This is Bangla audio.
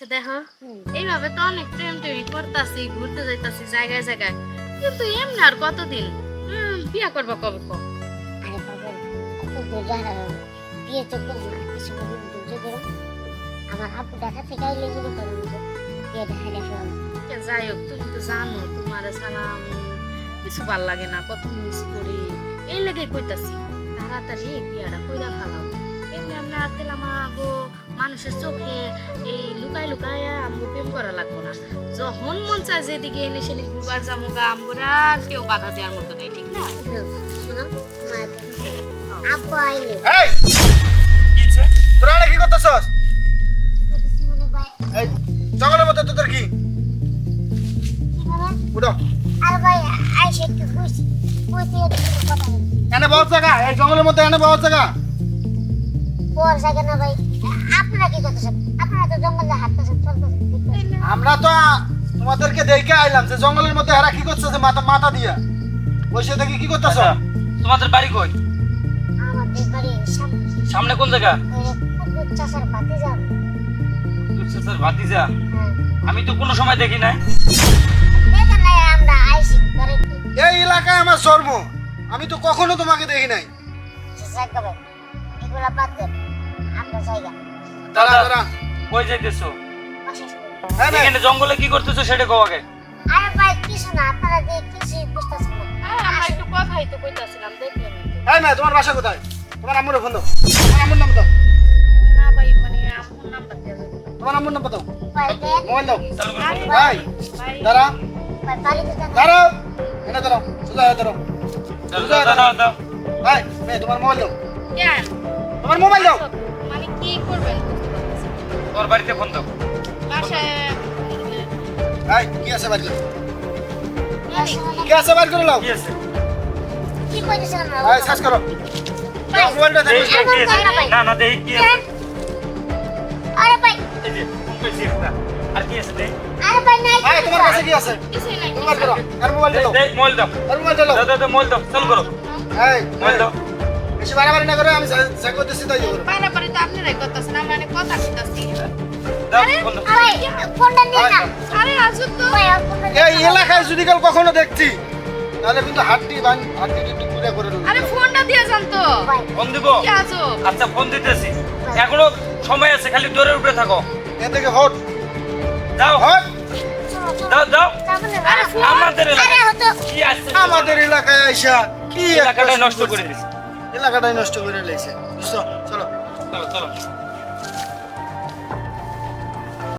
আচ্ছা দেখো। এইভাবে তো অনেক প্রেম টেমি করতাছি ঘুরতে যাইতাছি জায়গায় জায়গায়। কিন্তু এমনি আর কতদিন? বিয়া করব কবে কো? বিয়ে তো করব না কিছু বলি ধৈর্য ধরো আমার আপু দেখা থেকে আইলে মনে করো বিয়ে দেখা দেখো যাই হোক তুমি তো জানো তোমার সালাম কিছু ভালো লাগে না কত মিস করি। এই লেগে কইতাছি তাড়াতাড়ি বিয়াটা কইরা ফেলাও। এমনি আমরা আগো মানুষের চোখে এই লুকাই লুকায় আমগো প্রেম করা লাগবো না। যখন মন চায় যেদিকে এনে সেদিকে ঘুরবার যাব গা আমগোরা আর কেউ বাধা দেওয়ার মতো নেই ঠিক না? তোরা কি করতেছস? জঙ্গলের মধ্যে তোদের কি? উঠো। এনে বড় জায়গা এই জঙ্গলের মধ্যে এনে বড় জায়গা পর জায়গা না ভাই। আপনারা কি করতেছেন? আপনারা তো জঙ্গলে হাঁটতেছেন চলতেছেন আমরা তো তোমাদেরকে দেখে আইলাম যে জঙ্গলের মধ্যে এরা কি করতেছে মাথা মাথা দিয়া। বসে দেখি কি করতেছ? আচ্ছা, তোমাদের বাড়ি কই? আমাদের সামনে। কোন জায়গা? চাষার ভাতিজা। হ্যাঁ। আমি তো কোনো সময় দেখি নাই। এই এলাকায় আমার জন্ম। আমি তো কখনো তোমাকে দেখি নাই। এগুলা বাদ দেন। আমরা জায়গা। দাঁড়া দাঁড়া। কই যাইতেছো? অশেষ করে। হ্যাঁ এখানে জঙ্গলে কি করতেছো সেটা কও আগে। আরে ভাই কিছু না আপনারা দিয়ে কিছুই বুঝতেছেন না। হ্যাঁ, আমরা একটু কথাই তো কইতাছিলাম দেখলেন এই মেয়ে তোমার বাসা কোথায়? তোমার আম্মুর ফোন দাও। তোমার আম্মুর নাম দাও। না ভাই মানে তোমার আম্মুর নাম্বার দাও। ভাই মোবাইল দাও। ভাই ভাই দাঁড়া। দাঁড়াও। এনে দাঁড়াও সোজা হয়ে দাঁড়াও। তোমার মোবাইল দাও। তোমার মোবাইল দাও। কি করবেন না। তোর বাড়িতে ফোন দাও। বাসায় ভাই কি আছে মানে কি আছে বাইর করে লাও কি আছে? কি কইতেছেন আমরা ভাই সার্চ করো। মোবাইলটা দেখি? না না দেখি কি আছে? আরে ভাই। এই যে ফোন পেয়েছি একটা। আর কি আছে দেখ? আরে ভাই নাই ভাই তোমার কাছে কি আছে? কিছুই নাই। মোবাইল করো। আর মোবাইল দাও। মোবাইল দাও। আর মোবাইল দাও। দাও দাও দাও মোবাইল দাও। চালু করো। এই মোবাইল দাও। বেশি বাড়াবাড়ি না করে আমি চেক করতেছি তাই করো বাইরে বাড়ি তো আপনারাই করতেছেন আমরা অনেক কথা কইতাছি দাও ফোন দাও ভাই ফোনটা। নিন না আরে আসুন তো। ভাই ফোনটা এই এলাকায় যদি কাল কখনো দেখছি তাহলে কিন্তু হাড্ডি বান হাড্ডি একটু পুরা করে দেবো। আরে ফোনটা দিয়ে যান তো। ফোন দিব? আচ্ছা ফোন দিতেছি। এখনও সময় আছে খালি দৌড়ের উপরে থাকো। এ থেকে হট যাও হট দাও দাও। আমাদের আরে এলাকায় কি আছে? আমাদের এলাকায় আইসা কি এলাকাটা নষ্ট করে। দিছে। এলাকাটাই নষ্ট করে লেগেছে বুঝছ? চলো। চলো চলো।